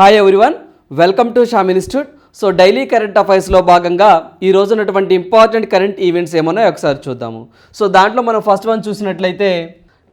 Hi everyone welcome to Sham institute so daily current అఫైర్స్లో భాగంగా ఈ రోజు ఉన్నటువంటి ఇంపార్టెంట్ కరెంట్ ఈవెంట్స్ ఏమన్నాయో ఒకసారి చూద్దాము. సో దాంట్లో మనం ఫస్ట్ వన్ చూసినట్లయితే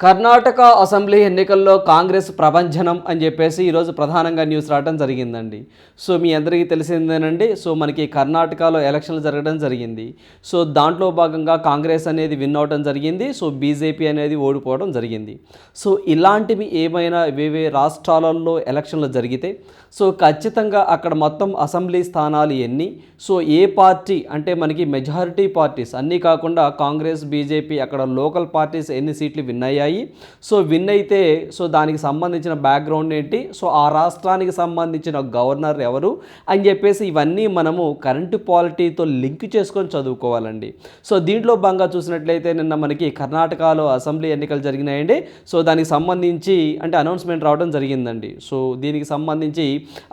కర్ణాటక అసెంబ్లీ ఎన్నికల్లో కాంగ్రెస్ ప్రభంజనం అని చెప్పేసి ఈరోజు ప్రధానంగా న్యూస్ రావడం జరిగిందండి. సో మీ అందరికీ తెలిసిందేనండి. సో మనకి కర్ణాటకలో ఎలక్షన్లు జరగడం జరిగింది. సో దాంట్లో భాగంగా కాంగ్రెస్ అనేది విన్ అవడం జరిగింది. సో బీజేపీ అనేది ఓడిపోవడం జరిగింది. సో ఇలాంటివి ఏమైనా వేవే రాష్ట్రాలలో ఎలక్షన్లు జరిగితే సో ఖచ్చితంగా అక్కడ మొత్తం అసెంబ్లీ స్థానాలు ఎన్ని సో ఏ పార్టీ అంటే మనకి మెజారిటీ పార్టీస్ అన్నీ కాకుండా కాంగ్రెస్ బీజేపీ అక్కడ లోకల్ పార్టీస్ ఎన్ని సీట్లు విన్ అయ్యాయి సో విన్ అయితే సో దానికి సంబంధించిన బ్యాక్గ్రౌండ్ ఏంటి? సో ఆ రాష్ట్రానికి సంబంధించిన గవర్నర్ ఎవరు? అని చెప్పేసి ఇవన్నీ మనము కరెంటు పాలిటీతో లింక్ చేసుకొని చదువుకోవాలండి. సో దీంట్లో భాగంగా చూసినట్లయితే నిన్న మనకి కర్ణాటకలో అసెంబ్లీ ఎన్నికలు జరిగినాయండి. సో దానికి సంబంధించి అంటే అనౌన్స్మెంట్ రావడం జరిగిందండి. సో దీనికి సంబంధించి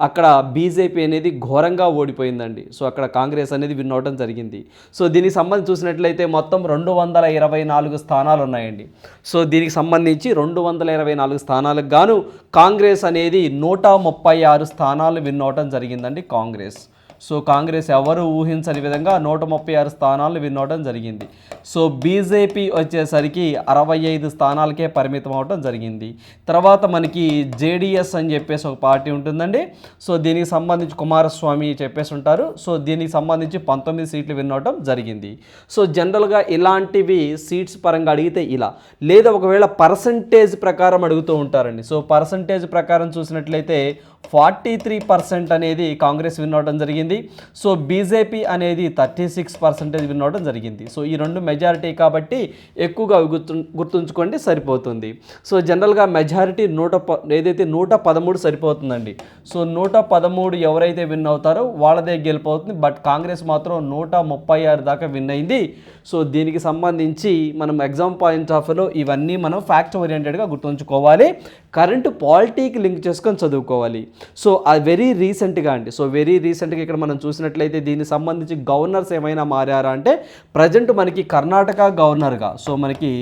అక్కడ బీజేపీ అనేది ఘోరంగా ఓడిపోయిందండి. సో అక్కడ కాంగ్రెస్ అనేది విన్ అవడం జరిగింది. సో దీనికి సంబంధించి చూసినట్లయితే మొత్తం రెండు వందల ఇరవై నాలుగు స్థానాలు ఉన్నాయండి సో దీనికి సంబంధించి రెండు వందల ఇరవై నాలుగు స్థానాలకు గాను కాంగ్రెస్ అనేది నూట ముప్పై ఆరు స్థానాలు విన్నవటం జరిగిందండి కాంగ్రెస్. సో కాంగ్రెస్ ఎవరు ఊహించని విధంగా నూట ముప్పై ఆరు స్థానాలు విన్ జరిగింది. సో బీజేపీ వచ్చేసరికి అరవై ఐదు స్థానాలకే పరిమితం అవడం జరిగింది. తర్వాత మనకి జేడిఎస్ అని చెప్పేసి ఒక పార్టీ ఉంటుందండి. సో దీనికి సంబంధించి కుమారస్వామి చెప్పేసి ఉంటారు. సో దీనికి సంబంధించి పంతొమ్మిది సీట్లు విన్ జరిగింది. సో జనరల్గా ఇలాంటివి సీట్స్ పరంగా అడిగితే ఇలా. లేదా ఒకవేళ పర్సంటేజ్ ప్రకారం అడుగుతూ ఉంటారండి. సో పర్సంటేజ్ ప్రకారం చూసినట్లయితే ఫార్టీ త్రీ పర్సెంట్ అనేది కాంగ్రెస్ విన్ అవడం జరిగింది. సో బీజేపీ అనేది థర్టీ సిక్స్ పర్సెంటేజ్ విన్ అవడం జరిగింది. సో ఈ రెండు మెజారిటీ కాబట్టి ఎక్కువగా గుర్తు గుర్తుంచుకోండి సరిపోతుంది. సో జనరల్గా మెజారిటీ నూట ప ఏదైతే నూట పదమూడు సరిపోతుందండి. సో నూట పదమూడు ఎవరైతే విన్ అవుతారో వాళ్ళదే గెలిపోతుంది బట్ కాంగ్రెస్ మాత్రం నూట ముప్పై ఆరు దాకా విన్ అయింది. సో దీనికి సంబంధించి మనం ఎగ్జామ్ పాయింట్ ఆఫ్ ఇవన్నీ మనం ఫ్యాక్ట్ ఓరియంటెడ్గా గుర్తుంచుకోవాలి. కరెంటు పాలిటీకి లింక్ చేసుకొని చదువుకోవాలి. సో ఆ వెరీ రీసెంట్గా అండి సో వెరీ రీసెంట్గా ఇక్కడ మనం చూసినట్లయితే దీనికి సంబంధించి గవర్నర్స్ ఏమైనా మారారా అంటే ప్రజెంట్ మనకి కర్ణాటక గవర్నర్గా సో మనకి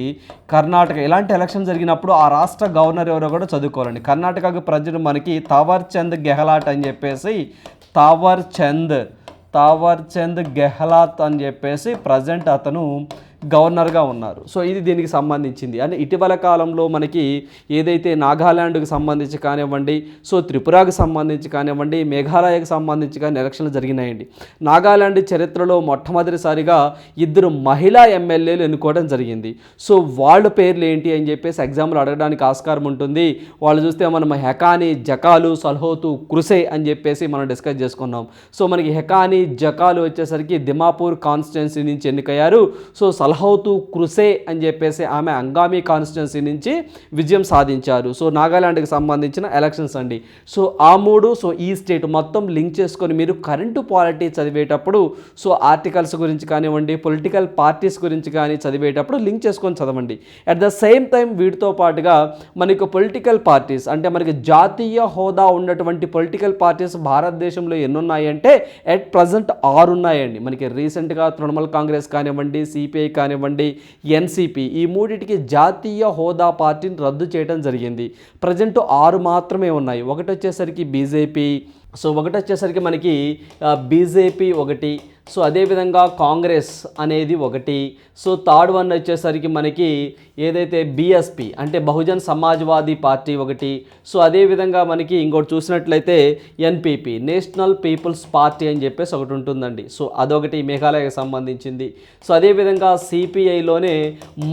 కర్ణాటక ఎలాంటి ఎలక్షన్ జరిగినప్పుడు ఆ రాష్ట్ర గవర్నర్ ఎవరో కూడా చదువుకోవాలండి. కర్ణాటకకు ప్రజలు మనకి తావర్ చంద్ గెహ్లాట్ అని చెప్పేసి తావర్ చంద్ తావర్ చంద్ గెహ్లాత్ అని చెప్పేసి ప్రజెంట్ అతను గవర్నర్గా ఉన్నారు. సో ఇది దీనికి సంబంధించింది. అంటే ఇటీవల కాలంలో మనకి ఏదైతే నాగాల్యాండ్కి సంబంధించి కానివ్వండి సో త్రిపురాకు సంబంధించి కానివ్వండి మేఘాలయకు సంబంధించి కానీ ఎలక్షన్లు జరిగినాయండి. నాగాల్యాండ్ చరిత్రలో మొట్టమొదటిసారిగా ఇద్దరు మహిళా ఎమ్మెల్యేలు ఎన్నుకోవడం జరిగింది. సో వాళ్ళ పేర్లు ఏంటి అని చెప్పేసి ఎగ్జామ్లు అడగడానికి ఆస్కారం ఉంటుంది. వాళ్ళు చూస్తే మనం హెకాని జకాలు సల్హోతు క్రుసే అని చెప్పేసి మనం డిస్కస్ చేసుకున్నాం. సో మనకి హెకాని జకాలు వచ్చేసరికి దిమాపూర్ కాన్స్టిట్యున్సీ నుంచి ఎన్నికయ్యారు. సో అల్హౌతు క్రుసే అని చెప్పేసి ఆమె అంగామి కాన్స్టిట్యున్సీ నుంచి విజయం సాధించారు. సో నాగాలాండ్కి సంబంధించిన ఎలక్షన్స్ అండి. సో ఆ మూడు సో ఈ స్టేట్ మొత్తం లింక్ చేసుకొని మీరు కరెంటు పాలిటీ చదివేటప్పుడు సో ఆర్టికల్స్ గురించి కానివ్వండి పొలిటికల్ పార్టీస్ గురించి కానీ చదివేటప్పుడు లింక్ చేసుకొని చదవండి. అట్ ద సేమ్ టైం వీటితో పాటుగా మనకు పొలిటికల్ పార్టీస్ అంటే మనకి జాతీయ హోదా ఉన్నటువంటి పొలిటికల్ పార్టీస్ భారతదేశంలో ఎన్ని అట్ ఎట్ ప్రజెంట్ ఆరు ఉన్నాయండి మనకి రీసెంట్గా తృణమూల్ కాంగ్రెస్ కానివ్వండి సిపిఐ కానివ్వండి ఎన్సీపీ ఈ మూడింటికి జాతీయ హోదా పార్టీని రద్దు చేయడం జరిగింది. ప్రజెంట్ ఆరు మాత్రమే ఉన్నాయి. ఒకటి వచ్చేసరికి బీజేపీ. సో ఒకటి వచ్చేసరికి మనకి బీజేపీ ఒకటి సో అదేవిధంగా కాంగ్రెస్ అనేది ఒకటి. సో థర్డ్ వన్ వచ్చేసరికి మనకి ఏదైతే బీఎస్పీ అంటే బహుజన్ సమాజ్వాదీ పార్టీ ఒకటి. సో అదేవిధంగా మనకి ఇంకోటి చూసినట్లయితే ఎన్పీపీ నేషనల్ పీపుల్స్ పార్టీ అని చెప్పేసి ఒకటి ఉంటుందండి. సో అదొకటి మేఘాలయకు సంబంధించింది. సో అదేవిధంగా సిపిఐలోనే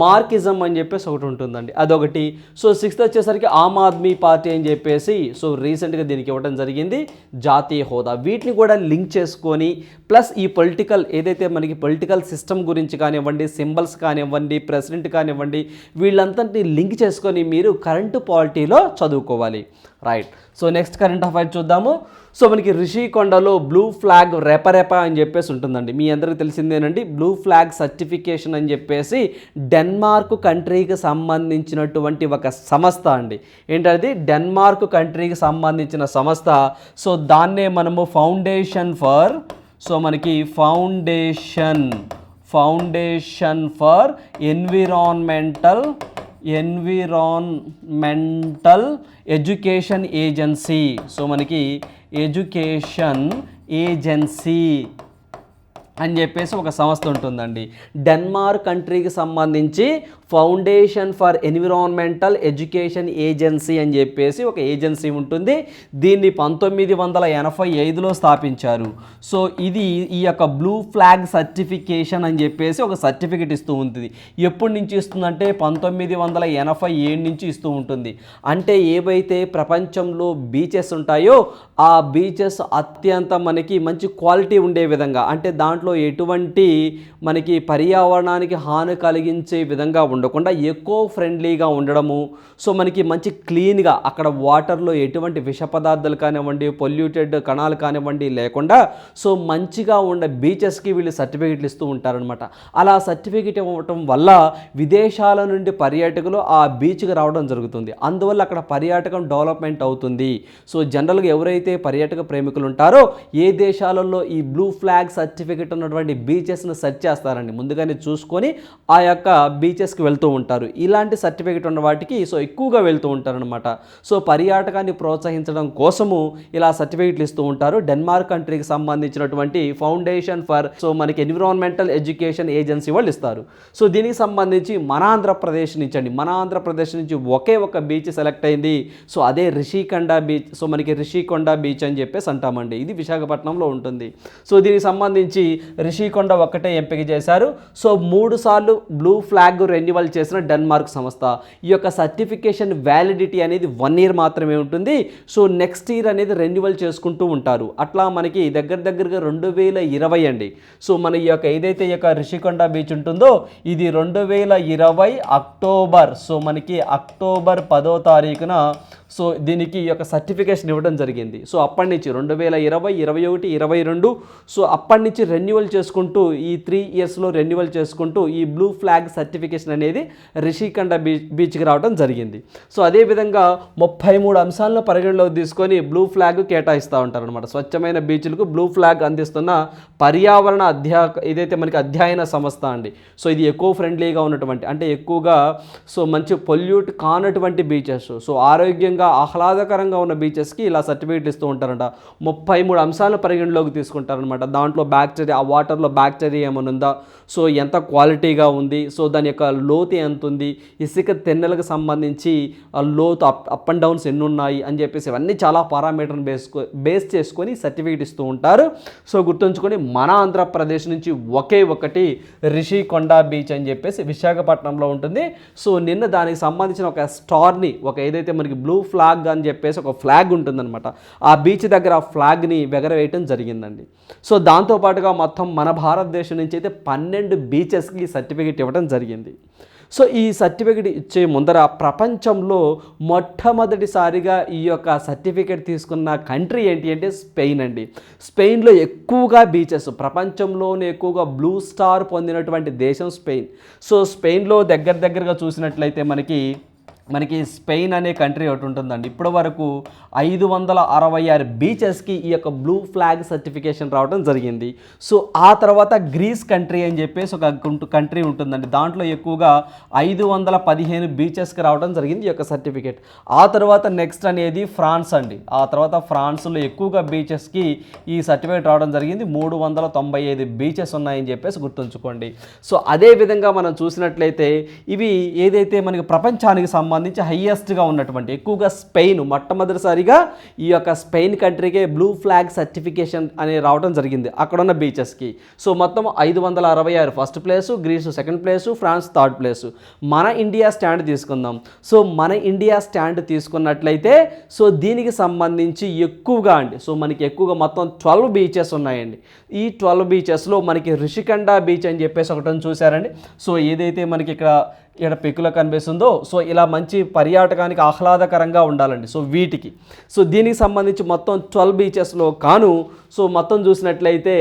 మార్కిజం అని చెప్పేసి ఒకటి ఉంటుందండి. అదొకటి. సో సిక్స్త్ వచ్చేసరికి ఆమ్ ఆద్మీ పార్టీ అని చెప్పేసి సో రీసెంట్గా దీనికి ఇవ్వడం జరిగింది. జాతీయ హోదా. వీటిని కూడా లింక్ చేసుకొని ప్లస్ ఈ పొలిటికల్ ఏదైతే మనకి పొలిటికల్ సిస్టమ్ గురించి కానివ్వండి సింబల్స్ కానివ్వండి ప్రెసిడెంట్ కానివ్వండి వీళ్ళంతటిని లింక్ చేసుకొని మీరు కరెంటు పాలిటీలో చదువుకోవాలి. Right. So next current affair చూద్దాము. సో మనకి రిషికొండలో బ్లూ ఫ్లాగ్ రెపరెప అని చెప్పేసి ఉంటుందండి. మీ అందరికీ తెలిసిందేనండి బ్లూ ఫ్లాగ్ సర్టిఫికేషన్ అని చెప్పేసి డెన్మార్క్ కంట్రీకి సంబంధించినటువంటి ఒక సంస్థ అండి. ఏంటది? డెన్మార్క్ కంట్రీకి సంబంధించిన సంస్థ. సో దాన్నే మనము ఫౌండేషన్ ఫర్ సో మనకి foundation foundation for environmental environmental education agency. So మనకి ఎడ్యుకేషన్ ఏజెన్సీ అని చెప్పేసి ఒక సంస్థ ఉంటుందండి. డెన్మార్క్ కంట్రీకి సంబంధించి foundation for environmental education agency అని చెప్పేసి ఒక ఏజెన్సీ ఉంటుంది. దీన్ని పంతొమ్మిది వందల ఎనభై ఐదులో స్థాపించారు. సో ఇది ఈ యొక్క బ్లూ ఫ్లాగ్ సర్టిఫికేషన్ అని చెప్పేసి ఒక సర్టిఫికేట్ ఇస్తూ ఉంటుంది. ఎప్పటి నుంచి ఇస్తుందంటే పంతొమ్మిది వందల ఎనభై ఏడు నుంచి ఇస్తూ ఉంటుంది. అంటే ఏవైతే ప్రపంచంలో బీచెస్ ఉంటాయో ఆ బీచెస్ అత్యంత మనకి మంచి క్వాలిటీ ఉండే విధంగా అంటే దాంట్లో ఎటువంటి మనకి పర్యావరణానికి హాని కలిగించే విధంగా ఉండకుండా ఎక్కువ ఫ్రెండ్లీగా ఉండడము. సో మనకి మంచి క్లీన్గా అక్కడ వాటర్లో ఎటువంటి విష పదార్థాలు కానివ్వండి పొల్యూటెడ్ కణాలు కానివ్వండి లేకుండా సో మంచిగా ఉండే బీచెస్కి వీళ్ళు సర్టిఫికెట్లు ఇస్తూ ఉంటారనమాట అలా సర్టిఫికెట్ ఇవ్వటం వల్ల విదేశాల నుండి పర్యాటకులు ఆ బీచ్కి రావడం జరుగుతుంది. అందువల్ల అక్కడ పర్యాటకం డెవలప్మెంట్ అవుతుంది. సో జనరల్గా ఎవరైతే పర్యాటక ప్రేమికులు ఉంటారో ఏ దేశాలలో ఈ బ్లూ ఫ్లాగ్ సర్టిఫికెట్ ఉన్నటువంటి బీచెస్ను సెర్చ్ చేస్తారండి. ముందుగానే చూసుకొని ఆ యొక్క బీచెస్కి వెళ్తూ ఉంటారు. ఇలాంటి సర్టిఫికేట్ ఉన్న వాటికి సో ఎక్కువగా వెళ్తూ ఉంటారనమాట సో పర్యాటకాన్ని ప్రోత్సహించడం కోసము ఇలా సర్టిఫికెట్లు ఇస్తూ ఉంటారు. డెన్మార్క్ కంట్రీకి సంబంధించినటువంటి ఫౌండేషన్ ఫర్ సో మనకి ఎన్విరాన్మెంటల్ ఎడ్యుకేషన్ ఏజెన్సీ వాళ్ళు ఇస్తారు. సో దీనికి సంబంధించి మన ఆంధ్రప్రదేశ్ నుంచి అండి మన ఆంధ్రప్రదేశ్ నుంచి ఒకే ఒక బీచ్ సెలెక్ట్ అయింది. సో అదే రిషికొండ బీచ్ సో మనకి రిషికొండ బీచ్ అని చెప్పేసి అంటామండి. ఇది విశాఖపట్నంలో ఉంటుంది. సో దీనికి సంబంధించి రిషికొండ ఒక్కటే ఎంపిక చేశారు. సో మూడు సార్లు బ్లూ ఫ్లాగ్ రెన్యువల్ చేసిన డెన్మార్క్ సంస్థ. ఈ యొక్క సర్టిఫికేషన్ వ్యాలిడిటీ అనేది వన్ ఇయర్ మాత్రమే ఉంటుంది. సో నెక్స్ట్ ఇయర్ అనేది రెన్యువల్ చేసుకుంటూ ఉంటారు. అట్లా మనకి దగ్గర దగ్గరగా రెండు వేల ఇరవై అండి. సో మన ఈ యొక్క ఏదైతే ఈ యొక్క రిషికొండ బీచ్ ఉంటుందో ఇది రెండు వేల ఇరవై అక్టోబర్. సో మనకి అక్టోబర్ పదో తారీఖున సో దీనికి ఈ యొక్క సర్టిఫికేషన్ ఇవ్వడం జరిగింది. సో అప్పటి నుంచి రెండు వేల ఇరవై ఇరవై ఒకటి ఇరవై రెండు సో అప్పటి నుంచి రెన్యువల్ చేసుకుంటూ ఈ త్రీ ఇయర్స్లో రెన్యువల్ చేసుకుంటూ ఈ బ్లూ ఫ్లాగ్ సర్టిఫికేషన్ అనేది రిషికండ బీచ్ బీచ్కి రావడం జరిగింది. సో అదేవిధంగా ముప్పై మూడు అంశాలను పరిగణలోకి తీసుకొని బ్లూ ఫ్లాగ్ కేటాయిస్తూ ఉంటారు అనమాట స్వచ్ఛమైన బీచ్లకు బ్లూ ఫ్లాగ్ అందిస్తున్న పర్యావరణ అధ్యా ఇదైతే మనకి అధ్యయన సంస్థ అండి సో ఇది ఎక్కువ ఫ్రెండ్లీగా ఉన్నటువంటి అంటే ఎక్కువగా సో మంచి పొల్యూట్ కానటువంటి బీచెస్ సో ఆరోగ్యంగా ఆహ్లాదకరంగా ఉన్న బీచెస్కి ఇలా సర్టిఫికేట్ ఇస్తూ ఉంటారంట. ముప్పై మూడు అంశాలను పరిగణలోకి తీసుకుంటారనమాట దాంట్లో బ్యాక్టీరియా ఆ వాటర్లో బ్యాక్టీరియా ఏమైనా ఉందా? సో ఎంత క్వాలిటీగా ఉంది? సో దాని యొక్క లోతు ఎంత ఉంది? ఇసుక తెన్నెలకు సంబంధించి ఆ లోతు అప్ అప్ అండ్ డౌన్స్ ఎన్ని ఉన్నాయి అని చెప్పేసి ఇవన్నీ చాలా పారామీటర్ని బేస్ బేస్ చేసుకొని సర్టిఫికేట్ ఇస్తూ ఉంటారు. సో గుర్తుంచుకొని మన ఆంధ్రప్రదేశ్ నుంచి ఒకే ఒకటి రిషికొండ బీచ్ అని చెప్పేసి విశాఖపట్నంలో ఉంటుంది. సో నిన్న దానికి సంబంధించిన ఒక స్టార్ని ఒక ఏదైతే మనకి బ్లూ ఫ్లాగ్ అని చెప్పేసి ఒక ఫ్లాగ్ ఉంటుందన్నమాట. ఆ బీచ్ దగ్గర ఆ ఫ్లాగ్ని ఎగరవేయటం జరిగిందండి. సో దాంతోపాటుగా మొత్తం మన భారతదేశం నుంచి అయితే పన్నెండు బీచెస్కి సర్టిఫికేట్ ఇవ్వడం జరిగింది. సో ఈ సర్టిఫికేట్ ఇచ్చే ముందర ప్రపంచంలో మొట్టమొదటిసారిగా ఈ యొక్క సర్టిఫికేట్ తీసుకున్న కంట్రీ ఏంటి అంటే స్పెయిన్ అండి. స్పెయిన్లో ఎక్కువగా బీచెస్ ప్రపంచంలోనే ఎక్కువగా బ్లూ స్టార్ పొందినటువంటి దేశం స్పెయిన్. సో స్పెయిన్లో దగ్గర దగ్గరగా చూసినట్లయితే మనకి మనకి స్పెయిన్ అనే కంట్రీ ఒకటి ఉంటుందండి. ఇప్పటి వరకు ఐదు వందల అరవై ఆరు బీచెస్కి ఈ యొక్క బ్లూ ఫ్లాగ్ సర్టిఫికేషన్ రావడం జరిగింది. సో ఆ తర్వాత గ్రీస్ కంట్రీ అని చెప్పేసి ఒక కంట్రీ ఉంటుందండి. దాంట్లో ఎక్కువగా ఐదు వందల పదిహేను బీచెస్కి రావడం జరిగింది ఈ యొక్క సర్టిఫికేట్. ఆ తర్వాత నెక్స్ట్ అనేది ఫ్రాన్స్ అండి. ఆ తర్వాత ఫ్రాన్స్లో ఎక్కువగా బీచెస్కి ఈ సర్టిఫికేట్ రావడం జరిగింది. మూడు వందల తొంభై ఐదు బీచెస్ ఉన్నాయని చెప్పేసి గుర్తుంచుకోండి. సో అదే విధంగా మనం చూసినట్లయితే ఇవి ఏదైతే మనకి ప్రపంచానికి సంబంధించి హయ్యెస్ట్గా ఉన్నటువంటి ఎక్కువగా స్పెయిన్ మొట్టమొదటిసారిగా ఈ యొక్క స్పెయిన్ కంట్రీకే బ్లూ ఫ్లాగ్ సర్టిఫికేషన్ అనేది రావడం జరిగింది అక్కడ ఉన్న బీచెస్కి సో మొత్తం ఐదు వందల అరవై ఆరు first place Greece second place France third place మన ఇండియా స్టాండ్ తీసుకుందాం. సో మన ఇండియా స్టాండ్ తీసుకున్నట్లయితే సో దీనికి సంబంధించి ఎక్కువగా అండి సో మనకి ఎక్కువగా మొత్తం ట్వెల్వ్ బీచెస్ ఉన్నాయండి. ఈ ట్వెల్వ్ బీచెస్లో మనకి రిషికొండ బీచ్ అని చెప్పేసి ఒకటని చూసారండి సో ఏదైతే మనకి ఇక్కడ ఇక్కడ పిక్కులో కనిపిస్తుందో. సో ఇలా మంచి పర్యాటకానికి ఆహ్లాదకరంగా ఉండాలండి. సో వీటికి. సో దీనికి సంబంధించి మొత్తం ట్వెల్వ్ బీచెస్లో కాను. సో మొత్తం చూసినట్లయితే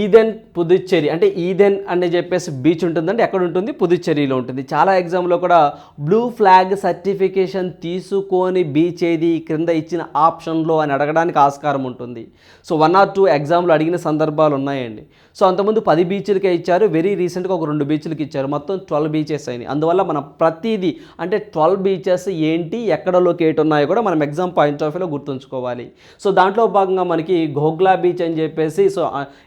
ఈదెన్ పుదుచ్చేరి అంటే ఈదెన్ అని చెప్పేసి బీచ్ ఉంటుందండి. ఎక్కడ ఉంటుంది? పుదుచ్చేరిలో ఉంటుంది. చాలా ఎగ్జామ్లో కూడా బ్లూ ఫ్లాగ్ సర్టిఫికేషన్ తీసుకొని బీచ్ ఏది క్రింద ఇచ్చిన ఆప్షన్లో అని అడగడానికి ఆస్కారం ఉంటుంది. సో వన్ ఆర్ టూ ఎగ్జామ్లు అడిగిన సందర్భాలు ఉన్నాయండి. సో అంతకుముందు పది బీచ్లకే ఇచ్చారు వెరీ రీసెంట్గా ఒక రెండు బీచ్లకి ఇచ్చారు. మొత్తం ట్వెల్వ్ బీచెస్ అయినాయి. అందువల్ల మనం ప్రతిదీ అంటే ట్వెల్వ్ బీచెస్ ఏంటి ఎక్కడ లొకేట్ ఉన్నాయో కూడా మనం ఎగ్జామ్ పాయింట్ ఆఫ్ వ్యూలో గుర్తుంచుకోవాలి. సో దాంట్లో భాగంగా మనకి ఘోగ్లా బీచ్ అని చెప్పేసి సో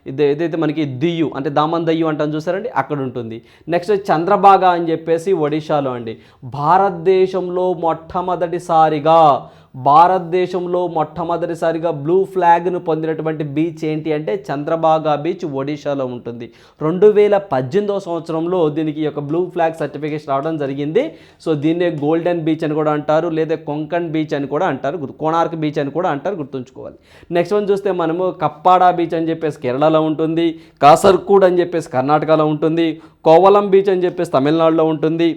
ఇది ఏదైతే మనకి దియ్యు అంటే దామన్ దయ్యు అంటాం చూసారండి అక్కడ ఉంటుంది. నెక్స్ట్ చంద్రబాగా అని చెప్పేసి ఒడిశాలో అండి. భారతదేశంలో మొట్టమొదటిసారిగా భారతదేశంలో మొట్టమొదటిసారిగా బ్లూ ఫ్లాగ్ను పొందినటువంటి బీచ్ ఏంటి అంటే చంద్రబాగా బీచ్ ఒడిశాలో ఉంటుంది. రెండు వేల పద్దెనిమిదవ సంవత్సరంలో దీనికి యొక్క బ్లూ ఫ్లాగ్ సర్టిఫికేషన్ రావడం జరిగింది. సో దీన్నే గోల్డెన్ బీచ్ అని కూడా అంటారు లేదా కొంకణ్ బీచ్ అని కూడా అంటారు కోణార్క్ బీచ్ అని కూడా అంటారు గుర్తుంచుకోవాలి. నెక్స్ట్ వన్ చూస్తే మనము కప్పాడా బీచ్ అని చెప్పేసి కేరళలో ఉంటుంది కాసర్కూడ్ అని చెప్పేసి కర్ణాటకలో ఉంటుంది కోవలం బీచ్ అని చెప్పేసి తమిళనాడులో ఉంటుంది.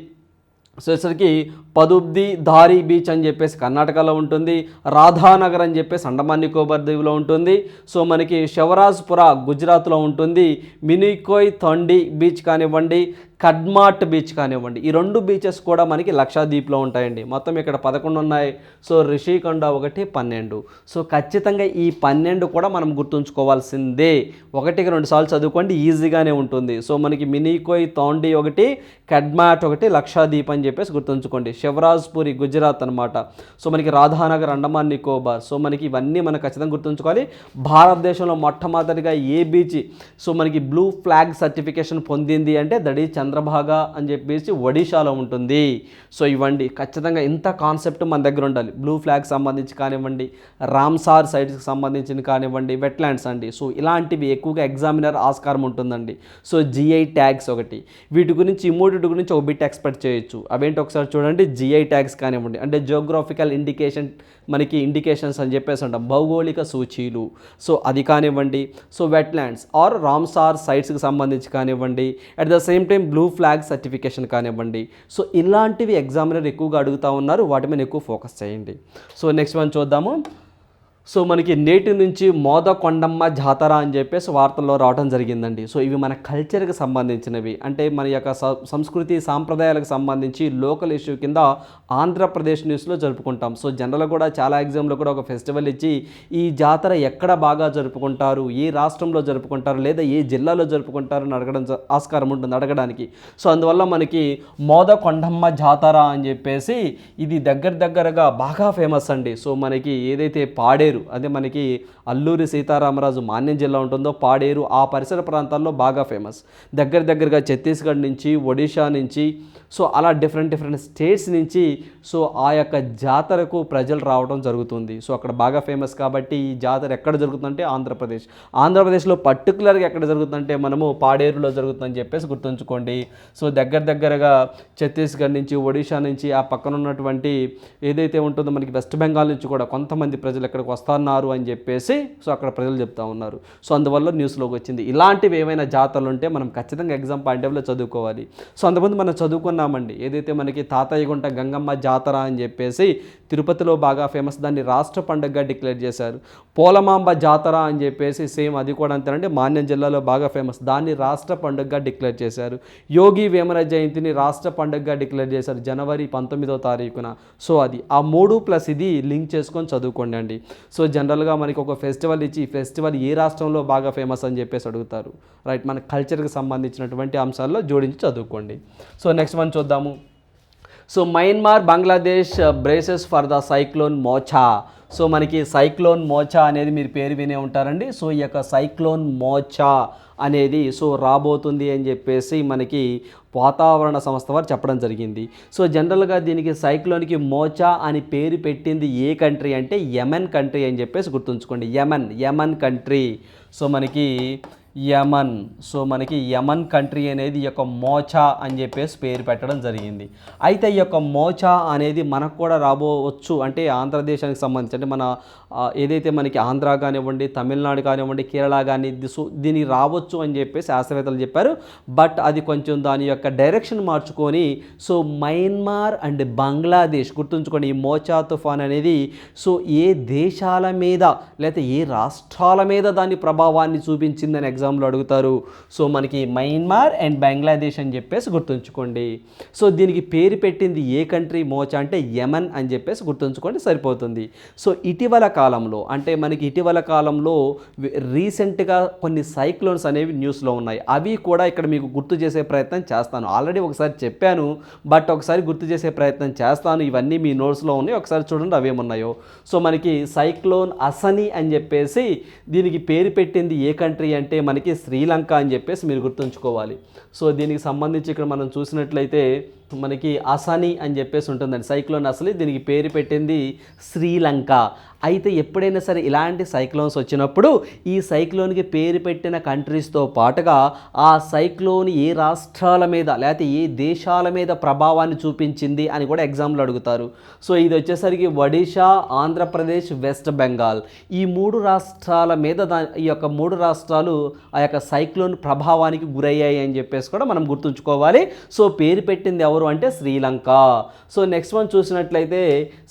వచ్చేసరికి పదుబ్ది ధారి బీచ్ అని చెప్పేసి కర్ణాటకలో ఉంటుంది రాధానగర్ అని చెప్పేసి అండమాన్ నికోబార్ దీవులో ఉంటుంది. సో మనకి శివరాజ్పుర గుజరాత్లో ఉంటుంది. మినికోయ్ థండి బీచ్ కానివ్వండి కడ్మాట్ బీచ్ కానివ్వండి ఈ రెండు బీచెస్ కూడా మనకి లక్షాద్వీప్లో ఉంటాయండి. మొత్తం ఇక్కడ పదకొండు ఉన్నాయి. సో రిషికొండ ఒకటి పన్నెండు. సో ఖచ్చితంగా ఈ పన్నెండు కూడా మనం గుర్తుంచుకోవాల్సిందే. ఒకటికి రెండు సార్లు చదువుకోండి ఈజీగానే ఉంటుంది. సో మనకి మినీకోయ్ తోండి ఒకటి కడ్మాట్ ఒకటి లక్షాద్వీప్ అని చెప్పేసి గుర్తుంచుకోండి. శివరాజ్పురి గుజరాత్ అనమాట సో మనకి రాధానగర్ అండమాన్ నికోబార్. సో మనకి ఇవన్నీ మనం ఖచ్చితంగా గుర్తుంచుకోవాలి. భారతదేశంలో మొట్టమొదటిగా ఏ బీచ్? సో మనకి బ్లూ ఫ్లాగ్ సర్టిఫికేషన్ పొందింది అంటే దడి చంద్ర చంద్రభాగ అని చెప్పేసి ఒడిశాలో ఉంటుంది. సో ఇవ్వండి ఖచ్చితంగా ఇంత కాన్సెప్ట్ మన దగ్గర ఉండాలి. బ్లూ ఫ్లాగ్ సంబంధించి కానివ్వండి రామ్సార్ సైట్స్కి సంబంధించిన కానివ్వండి వెట్లాండ్స్ అండి. సో ఇలాంటివి ఎక్కువగా ఎగ్జామినర్ ఆస్కారం ఉంటుందండి. సో జిఐ ట్యాగ్స్ ఒకటి. వీటి గురించి ఈ గురించి ఒక బిట్ ఎక్స్పెక్ట్ చేయొచ్చు. అవేంటి ఒకసారి చూడండి జిఐ ట్యాగ్స్ కానివ్వండి. అంటే జియోగ్రాఫికల్ ఇండికేషన్ మనకి ఇండికేషన్స్ అని చెప్పేసి ఉంటాం భౌగోళిక సూచీలు. సో అది కానివ్వండి సో వెట్లాండ్స్. ఆర్ రామ్సార్ సైట్స్కి సంబంధించి కానివ్వండి. At the same time blue flag certification కానివ్వండి. సో ఇలాంటివి ఎగ్జామినర్ ఎక్కువగా అడుగుతూ ఉన్నారు. వాటి మీద ఎక్కువ ఫోకస్ చేయండి. సో నెక్స్ట్ వన్ చూద్దాము. సో మనకి నేటి నుంచి మోదకొండమ్మ జాతర అని చెప్పేసి వార్తల్లో రావడం జరిగిందండి. సో ఇవి మన కల్చర్కి సంబంధించినవి. అంటే మన యొక్క సంస్కృతి సాంప్రదాయాలకు సంబంధించి లోకల్ ఇష్యూ కింద ఆంధ్రప్రదేశ్ న్యూస్లో జరుపుకుంటాం. సో జనరల్ కూడా చాలా ఎగ్జామ్లో కూడా ఒక ఫెస్టివల్ ఇచ్చి ఈ జాతర ఎక్కడ బాగా జరుపుకుంటారు? ఏ రాష్ట్రంలో జరుపుకుంటారు? లేదా ఏ జిల్లాలో జరుపుకుంటారు? అని అడగడం ఆస్కారం ఉంటుంది అడగడానికి. సో అందువల్ల మనకి మోదకొండమ్మ జాతర అని చెప్పేసి ఇది దగ్గర దగ్గరగా బాగా ఫేమస్ అండి. సో మనకి ఏదైతే పాడేరు. అదే మనకి అల్లూరి సీతారామరాజు మాన్యం జిల్లా ఉంటుందో పాడేరు ఆ పరిసర ప్రాంతాల్లో బాగా ఫేమస్. దగ్గర దగ్గరగా ఛత్తీస్గఢ్ నుంచి ఒడిషా నుంచి సో అలా డిఫరెంట్ డిఫరెంట్ స్టేట్స్ నుంచి సో ఆ యొక్క జాతరకు ప్రజలు రావడం జరుగుతుంది. సో అక్కడ బాగా ఫేమస్ కాబట్టి ఈ జాతర ఎక్కడ జరుగుతుందంటే ఆంధ్రప్రదేశ్. ఆంధ్రప్రదేశ్లో పర్టికులర్గా ఎక్కడ జరుగుతుందంటే మనము పాడేరులో జరుగుతుందని చెప్పేసి గుర్తుంచుకోండి. సో దగ్గర దగ్గరగా ఛత్తీస్గఢ్ నుంచి ఒడిషా నుంచి ఆ పక్కన ఉన్నటువంటి ఏదైతే ఉంటుందో మనకి వెస్ట్ బెంగాల్ నుంచి కూడా కొంతమంది ప్రజలు ఎక్కడికి వస్తున్నారు అని చెప్పేసి సో అక్కడ ప్రజలు చెప్తా ఉన్నారు. సో అందువల్ల న్యూస్లోకి వచ్చింది. ఇలాంటివి ఏమైనా జాతరలు ఉంటే మనం ఖచ్చితంగా ఎగ్జామ్ పాయింట్ ఆఫ్లో చదువుకోవాలి. సో అంతకుముందు మనం చదువుకున్నామండి. ఏదైతే మనకి తాతయ్యగుంట గంగమ్మ జాతర అని చెప్పేసి తిరుపతిలో బాగా ఫేమస్ దాన్ని రాష్ట్ర పండుగగా డిక్లేర్ చేశారు. పోలమాంబ జాతర అని చెప్పేసి సేమ్ అది కూడా అంతేనండి. మాన్యం జిల్లాలో బాగా ఫేమస్. దాన్ని రాష్ట్ర పండుగగా డిక్లేర్ చేశారు. యోగి వేమన జయంతిని రాష్ట్ర పండుగగా డిక్లేర్ చేశారు జనవరి పంతొమ్మిదో తారీఖున. సో అది ఆ మూడు ప్లస్ ఇది లింక్ చేసుకొని చదువుకోండి అండి. సో జనరల్గా మనకి ఒక ఫెస్టివల్ ఇచ్చి ఈ ఫెస్టివల్ ఏ రాష్ట్రంలో బాగా ఫేమస్ అని చెప్పేసి అడుగుతారు. రైట్ మన కల్చర్కి సంబంధించినటువంటి అంశాల్లో జోడించి చదువుకోండి. సో నెక్స్ట్ వన్ చూద్దాము. So Myanmar Bangladesh braces for the cyclone Mocha so మనకి సైక్లోన్ మోచా అనేది మీరు పేరు వినే ఉంటారండి. సో ఈ యొక్క సైక్లోన్ మోచా అనేది సో రాబోతుంది అని చెప్పేసి మనకి వాతావరణ సంస్థ వారు చెప్పడం జరిగింది. సో జనరల్గా దీనికి సైక్లోన్కి మోచా అని పేరు పెట్టింది ఏ కంట్రీ అంటే యమన్ కంట్రీ అని చెప్పేసి గుర్తుంచుకోండి. యమన్ యమన్ కంట్రీ. సో మనకి యమన్. సో మనకి యమన్ కంట్రీ అనేది ఈ యొక్క మోచా అని చెప్పేసి పేరు పెట్టడం జరిగింది. అయితే ఈ యొక్క మోచా అనేది మనకు కూడా రాబోవచ్చు అంటే ఆంధ్రదేశానికి సంబంధించి అంటే మన ఏదైతే మనకి ఆంధ్ర కానివ్వండి తమిళనాడు కానివ్వండి కేరళ కానీ సో దీనికి రావచ్చు అని చెప్పేసి శాస్త్రవేత్తలు చెప్పారు. బట్ అది కొంచెం దాని యొక్క డైరెక్షన్ మార్చుకొని సో మయన్మార్ అండ్ బంగ్లాదేశ్ గుర్తుంచుకోండి ఈ మోచా తుఫాన్ అనేది సో ఏ దేశాల మీద లేకపోతే ఏ రాష్ట్రాల మీద దాని ప్రభావాన్ని చూపించిందని ఎగ్జామ్లో అడుగుతారు. సో మనకి మయన్మార్ అండ్ బంగ్లాదేశ్ అని చెప్పేసి గుర్తుంచుకోండి. సో దీనికి పేరు పెట్టింది ఏ కంట్రీ? మోచ అంటే యమన్ అని చెప్పేసి గుర్తుంచుకోండి సరిపోతుంది. సో ఇటీవల కాలంలో అంటే మనకి ఇటీవల కాలంలో రీసెంట్గా కొన్ని సైక్లోన్స్ అనేవి న్యూస్లో ఉన్నాయి. అవి కూడా ఇక్కడ మీకు గుర్తు చేసే ప్రయత్నం చేస్తాను. ఆల్రెడీ ఒకసారి చెప్పాను బట్ ఒకసారి గుర్తు చేసే ప్రయత్నం చేస్తాను. ఇవన్నీ మీ నోట్స్లో ఉన్నాయి. ఒకసారి చూడండి అవి ఏమున్నాయో. సో మనకి సైక్లోన్ అసని అని చెప్పేసి దీనికి పేరు పెట్టింది ఏ కంట్రీ అంటే మనకి శ్రీలంక అని చెప్పేసి మీరు గుర్తుంచుకోవాలి. సో దీనికి సంబంధించి ఇక్కడ మనం చూసినట్లయితే మనకి అసని అని చెప్పేసి ఉంటుందండి. సైక్లోన్ అసలు దీనికి పేరు పెట్టింది శ్రీలంక. అయితే ఎప్పుడైనా సరే ఇలాంటి సైక్లోన్స్ వచ్చినప్పుడు ఈ సైక్లోన్కి పేరు పెట్టిన కంట్రీస్తో పాటుగా ఆ సైక్లోన్ ఏ రాష్ట్రాల మీద లేకపోతే ఏ దేశాల మీద ప్రభావాన్ని చూపించింది అని కూడా ఎగ్జామ్లో అడుగుతారు. సో ఇది వచ్చేసరికి ఒడిషా ఆంధ్రప్రదేశ్ వెస్ట్ బెంగాల్. ఈ మూడు రాష్ట్రాల మీద దా ఈ యొక్క మూడు రాష్ట్రాలు ఆ యొక్క సైక్లోన్ ప్రభావానికి గురయ్యాయి అని చెప్పేసి కూడా మనం గుర్తుంచుకోవాలి. సో పేరు పెట్టింది ఎవరు అంటే శ్రీలంక. సో నెక్స్ట్ వన్ చూసినట్లయితే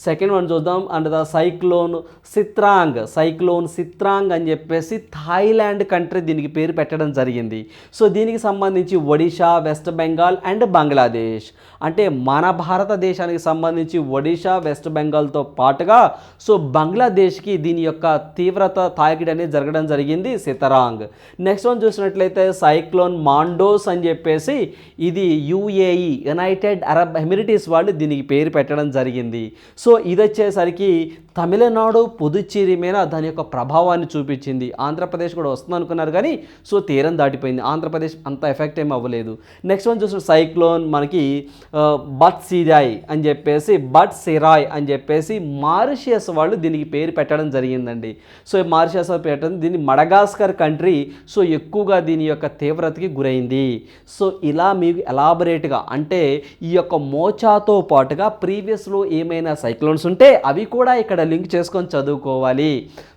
సెకండ్ వన్ చూద్దాం. And the cyclone Sitrang cyclone Sitrang అని చెప్పేసి థాయిలాండ్ కంట్రీ దీనికి పేరు పెట్టడం జరిగింది. సో దీనికి సంబంధించి ఒడిషా వెస్ట్ బెంగాల్ అండ్ బంగ్లాదేశ్ అంటే మన భారతదేశానికి సంబంధించి ఒడిషా వెస్ట్ బెంగాల్తో పాటుగా సో బంగ్లాదేశ్కి దీని యొక్క తీవ్రత తాకిడి అనేది జరగడం జరిగింది సితరాంగ్ నెక్స్ట్ వన్ చూసినట్లయితే సైక్లోన్ మాండోస్ అని చెప్పేసి ఇది యుఏఈ యునైటెడ్ అరబ్ ఎమిరిటీస్ వాళ్ళు దీనికి పేరు పెట్టడం జరిగింది. సో ఇది వచ్చేసరికి తమిళనాడు పుదుచ్చేరి మీద దాని యొక్క ప్రభావాన్ని చూపించింది. ఆంధ్రప్రదేశ్ కూడా వస్తుంది అనుకున్నారు కానీ సో తీరం దాటిపోయింది. ఆంధ్రప్రదేశ్ అంత ఎఫెక్ట్ ఏం అవ్వలేదు. నెక్స్ట్ వన్ చూసిన సైక్లోన్ మనకి బట్ సిరాయ్ అని చెప్పేసి బట్ సిరాయ్ అని చెప్పేసి మారిషియస్ వాళ్ళు దీనికి పేరు పెట్టడం జరిగిందండి. సో మారిషియస్ పెట్టడం దీన్ని మడగాస్కర్ కంట్రీ సో ఎక్కువగా దీని యొక్క తీవ్రతకి గురైంది. సో ఇలా మీకు ఎలాబరేట్గా అంటే ఈ యొక్క మోచాతో పాటుగా ప్రీవియస్లో ఏమైనా సైక్లోన్స్ ఉంటే అవి కూడా ఇక్కడ లింక్ చేసుకొని చదువుకోవాలి.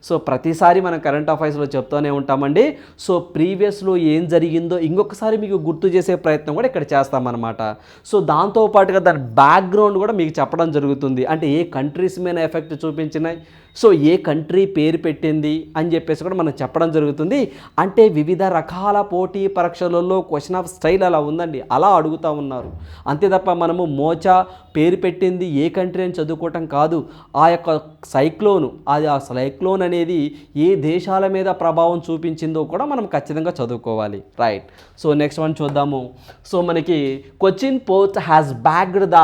సో ప్రతిసారి మనం కరెంట్ అఫైర్స్లో చెప్తూనే ఉంటామండి. సో ప్రీవియస్లో ఏం జరిగిందో ఇంకొకసారి మీకు గుర్తు చేసే ప్రయత్నం కూడా ఇక్కడ చేస్తామన్నమాట. సో దాంతోపాటుగా దాని బ్యాక్గ్రౌండ్ కూడా మీకు చెప్పడం జరుగుతుంది. అంటే ఏ కంట్రీస్ మీద ఎఫెక్ట్ చూపించినాయి? సో ఏ కంట్రీ పేరు పెట్టింది అని చెప్పేసి కూడా మనం చెప్పడం జరుగుతుంది. అంటే వివిధ రకాల పోటీ పరీక్షలలో క్వశ్చన్ ఆఫ్ స్టైల్ అలా ఉందండి. అలా అడుగుతూ ఉన్నారు. అంతే తప్ప మనము మోచా పేరు పెట్టింది ఏ కంట్రీ అని చదువుకోవటం కాదు. ఆ యొక్క సైక్లోను అది ఆ సైక్లోన్ అనేది ఏ దేశాల మీద ప్రభావం చూపించిందో కూడా మనం ఖచ్చితంగా చదువుకోవాలి. రైట్. సో నెక్స్ట్ వన్ చూద్దాము. సో మనకి Cochin port has bagged the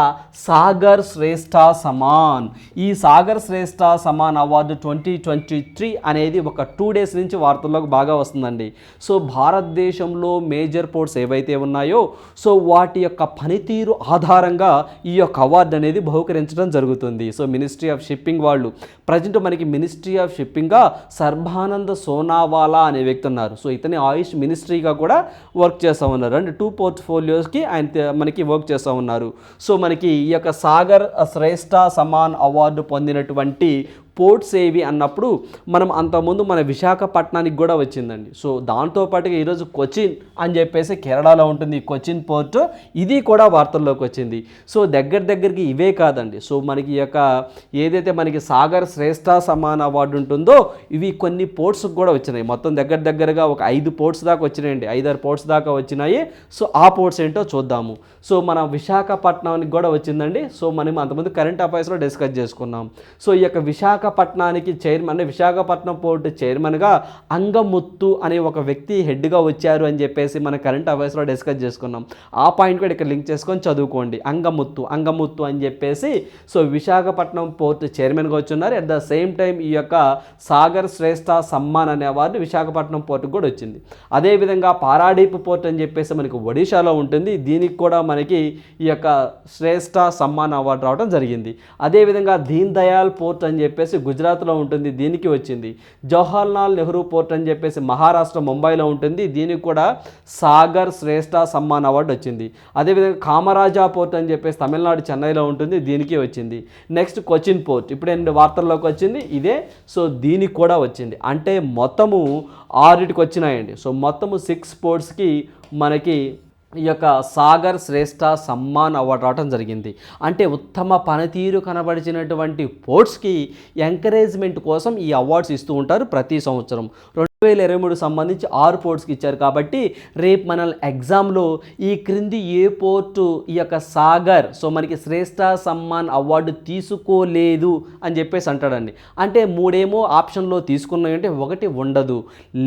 Sagar Shreshtha Samman. ఈ Sagar Shreshtha Samman award twenty twenty three అనేది ఒక టూ డేస్ నుంచి వార్తల్లోకి బాగా వస్తుందండి. సో భారతదేశంలో మేజర్ పోర్ట్స్ ఏవైతే ఉన్నాయో సో వాటి యొక్క పనితీరు ఆధారంగా ఈ యొక్క అవార్డు అనేది బహుకరించడం జరుగుతుంది. సో మినిస్ట్రీ ఆఫ్ షిప్పింగ్ వాళ్ళు ప్రజెంట్ మనకి మినిస్ట్రీ ఆఫ్ షిప్పింగ్గా సర్బానంద సోనావాలా అనే వ్యక్తి ఉన్నారు. సో ఇతని ఆయుష్ మినిస్ట్రీగా కూడా వర్క్ చేస్తూ ఉన్నారు. అండ్ టూ పోర్ట్ఫోలియోస్కి ఆయన మనకి వర్క్ చేస్తూ ఉన్నారు. సో మనకి ఈ యొక్క సాగర్ శ్రేష్ఠ సమాన్ అవార్డు పొందినటువంటి పోర్ట్స్ ఏవి అన్నప్పుడు మనం అంతకుముందు మన విశాఖపట్నానికి కూడా వచ్చిందండి. సో దాంతోపాటుగా ఈరోజు కొచ్చిన్ అని చెప్పేసి కేరళలో ఉంటుంది ఈ కొచ్చిన్ పోర్ట్. ఇది కూడా వార్తల్లోకి వచ్చింది. సో దగ్గర దగ్గరికి ఇవే కాదండి. సో మనకి ఈ యొక్క ఏదైతే మనకి సాగర్ శ్రేష్ఠ సమాన అవార్డు ఉంటుందో ఇవి కొన్ని పోర్ట్స్ కూడా వచ్చినాయి. మొత్తం దగ్గర దగ్గరగా ఒక ఐదు పోర్ట్స్ దాకా వచ్చినాయండి. ఐదారు పోర్ట్స్ దాకా వచ్చినాయి. సో ఆ పోర్ట్స్ ఏంటో చూద్దాము. సో మన విశాఖపట్నానికి కూడా వచ్చిందండి. సో మనం అంతకుముందు కరెంట్ అఫైర్స్లో డిస్కస్ చేసుకున్నాం. సో ఈ యొక్క విశాఖ విశాఖపట్నానికి చైర్మన్ విశాఖపట్నం పోర్టు చైర్మన్గా అంగముత్తు అనే ఒక వ్యక్తి హెడ్గా వచ్చారు అని చెప్పేసి మన కరెంట్ అఫైర్స్లో డిస్కస్ చేసుకున్నాం. ఆ పాయింట్ కూడా ఇక్కడ లింక్ చేసుకొని చదువుకోండి. అంగముత్తు అంగముత్తు అని చెప్పేసి సో విశాఖపట్నం పోర్టు చైర్మన్గా వచ్చున్నారు. అట్ ద సేమ్ టైం ఈ యొక్క సాగర్ శ్రేష్ఠ సమ్మాన్ అనే అవార్డు విశాఖపట్నం పోర్టుకు కూడా వచ్చింది. అదేవిధంగా పారాడీపు పోర్ట్ అని చెప్పేసి మనకి ఒడిశాలో ఉంటుంది. దీనికి కూడా మనకి ఈ యొక్క శ్రేష్ఠ సమ్మాన్ అవార్డు రావడం జరిగింది. అదేవిధంగా దీన్ దయాల్ పోర్ట్ అని చెప్పేసి చెప్పేసి గుజరాత్లో ఉంటుంది దీనికి వచ్చింది. జవహర్లాల్ నెహ్రూ పోర్ట్ అని చెప్పేసి మహారాష్ట్ర ముంబైలో ఉంటుంది. దీనికి కూడా సాగర్ శ్రేష్ఠ సమ్మాన్ అవార్డు వచ్చింది. అదేవిధంగా కామరాజా పోర్ట్ అని చెప్పేసి తమిళనాడు చెన్నైలో ఉంటుంది. దీనికి వచ్చింది. Next Cochin port. ఇప్పుడు రెండు వార్తల్లోకి వచ్చింది. ఇదే సో దీనికి కూడా వచ్చింది. అంటే మొత్తము ఆరుటికి వచ్చినాయండి. సో మొత్తము సిక్స్ పోర్ట్స్కి మనకి ఈ యొక్క సాగర్ శ్రేష్ఠ సమ్మాన్ అవార్డు రావడం జరిగింది. అంటే ఉత్తమ పనితీరు కనబడిచినటువంటి పోర్ట్స్కి ఎంకరేజ్మెంట్ కోసం ఈ అవార్డ్స్ ఇస్తూ ఉంటారు ప్రతి సంవత్సరం. రెండు వేల ఇరవై మూడు సంబంధించి ఆరు పోర్ట్స్కి ఇచ్చారు కాబట్టి రేపు మన ఎగ్జామ్లో ఈ క్రింది ఏ పోర్టు ఈ యొక్క సాగర్ సో మనకి శ్రేష్ఠ సమ్మాన్ అవార్డు తీసుకోలేదు అని చెప్పేసి అంటాడండి. అంటే మూడేమో ఆప్షన్లో తీసుకున్నాయంటే ఒకటి ఉండదు.